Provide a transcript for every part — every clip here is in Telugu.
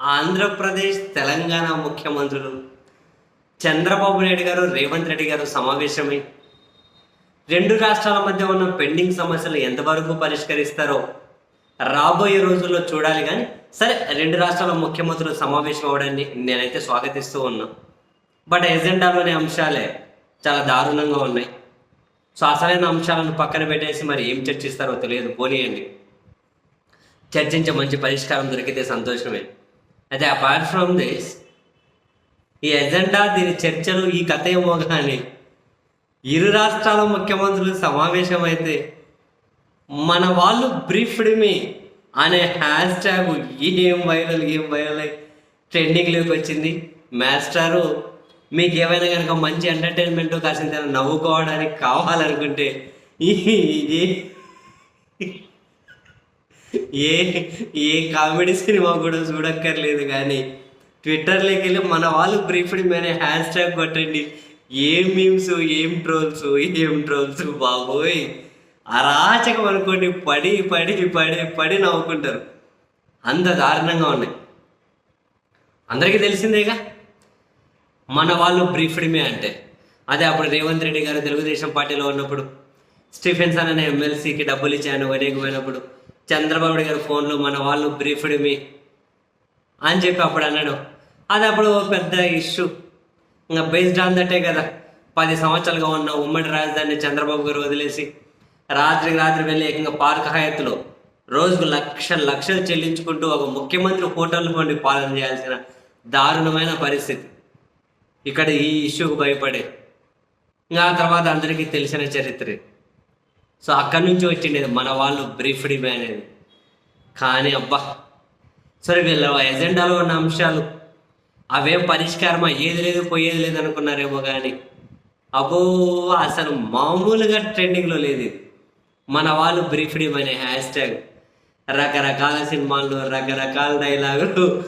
ఆంధ్రప్రదేశ్ తెలంగాణ ముఖ్యమంత్రులు. చంద్రబాబు నాయుడు గారు రేవంత్ రెడ్డి గారు సమావేశమై రెండు రాష్ట్రాల మధ్య ఉన్న పెండింగ్ సమస్యలు ఎంతవరకు పరిష్కరిస్తారో రాబోయే రోజుల్లో చూడాలి కానీ సరే రెండు రాష్ట్రాల ముఖ్యమంత్రులు సమావేశం అవడాన్ని నేనైతే స్వాగతిస్తూ ఉన్నా. బట్ ఎజెండాలోని అంశాలే చాలా దారుణంగా ఉన్నాయి. సో అసలైన అంశాలను పక్కన పెట్టేసి మరి ఏం చర్చిస్తారో తెలియదు. పోనీయండి. చర్చించే మంచి పరిష్కారం దొరికితే సంతోషమే. అయితే అపార్ట్ ఫ్రమ్ దిస్ ఈ ఎజెండా దీని చర్చలు ఈ కథ ఏమో కానీ ఇరు రాష్ట్రాల ముఖ్యమంత్రులు సమావేశం మన వాళ్ళు బ్రీఫ్డ్ మీ అనే హ్యాష్ ట్యాగ్ ఏం వైరల్ ఏం వైరల్ అయి ట్రెండింగ్లోకి వచ్చింది. మాస్టారు మీకు ఏమైనా కనుక మంచి ఎంటర్టైన్మెంట్ కాసింత నవ్వుకోవడానికి కావాలనుకుంటే ఈ- ఏ ఏ కామెడీ సినిమా కూడా చూడక్కర్లేదు కానీ ట్విట్టర్లోకి వెళ్ళి మన వాళ్ళు బ్రీఫ్డ్ మేనే హ్యాష్ ట్యాగ్ కొట్టండి. ఏం మీమ్స్ ఏం ట్రోల్స్ ఏం ట్రోల్స్ బాబోయ్. అరాచకం అనుకోండి పడి పడి పడి పడి నవ్వుకుంటారు. అంత దారుణంగా ఉన్నాయి. అందరికీ తెలిసిందేగా? మన వాళ్ళు బ్రీఫ్డ్మే అంటే. అదే అప్పుడు రేవంత్ రెడ్డి గారు తెలుగుదేశం పార్టీలో ఉన్నప్పుడు స్టీఫెన్సన్ అనే ఎమ్మెల్సీకి డబ్బులు ఇచ్చాను అనేకమైనప్పుడు. చంద్రబాబు గారి ఫోన్లో మన వాళ్ళు బ్రీఫ్డ్ మీ అని చెప్పి అప్పుడు అన్నాడు. అది అప్పుడు పెద్ద ఇష్యూ ఇంకా బేస్డ్ ఆన్ దట్టే కదా పది సంవత్సరాలుగా ఉన్న ఉమ్మడి రాజధాని చంద్రబాబు గారు వదిలేసి రాత్రికి రాత్రి వెళ్ళి ఏకంగా పార్క్ హయాత్లో రోజుకు లక్ష లక్షలు చెల్లించుకుంటూ ఒక ముఖ్యమంత్రి హోటల్ నుండి పాలన చేయాల్సిన దారుణమైన పరిస్థితి. ఇక్కడ ఈ ఇష్యూకు భయపడే. ఇంకా ఆ తర్వాత అందరికీ తెలిసిన చరిత్ర. సో అక్కడి నుంచి వచ్చిండేది మన వాళ్ళు బ్రీఫ్డ్ మే అనేది కానీ అబ్బా సరే వీళ్ళ ఎజెండాలో ఉన్న అంశాలు అవేం పరిష్కారం అయ్యేది లేదు పోయేది లేదు అనుకున్నారేమో కానీ అబ్బో అసలు మామూలుగా ట్రెండింగ్లో లేదు. ఇది మన వాళ్ళు బ్రీఫ్డ్ అనే హ్యాష్ ట్యాగ్ రకరకాల సినిమాలు రకరకాల డైలాగులు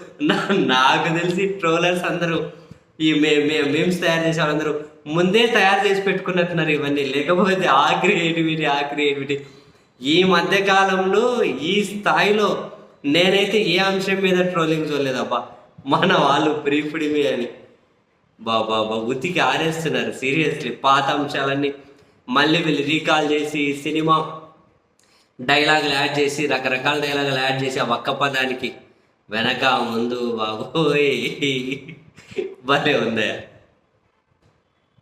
నాకు తెలిసి ట్రోలర్స్ అందరూ ఈ మే మేమ్స్ తయారు చేసే వాళ్ళందరూ ముందే తయారు చేసి పెట్టుకున్నట్టున్నారు ఇవన్నీ. లేకపోతే ఆ క్రియేటివిటీ ఆ క్రియేటివిటీ ఈ మధ్య కాలంలో ఈ స్థాయిలో నేనైతే ఏ అంశం మీద ట్రోలింగ్ చూడలేదబ్బా. మన వాళ్ళు ప్రీఫుడిమి మీ అని. బాబా బా ఉతికి ఆరేస్తున్నారు సీరియస్లీ పాత అంశాలన్నీ మళ్ళీ వీళ్ళు రీకాల్ చేసి సినిమా డైలాగులు యాడ్ చేసి రకరకాల డైలాగులు యాడ్ చేసి ఆ ఒక్క పదానికి వెనక ముందు బాబోయ్. భలే ఉందయ్యా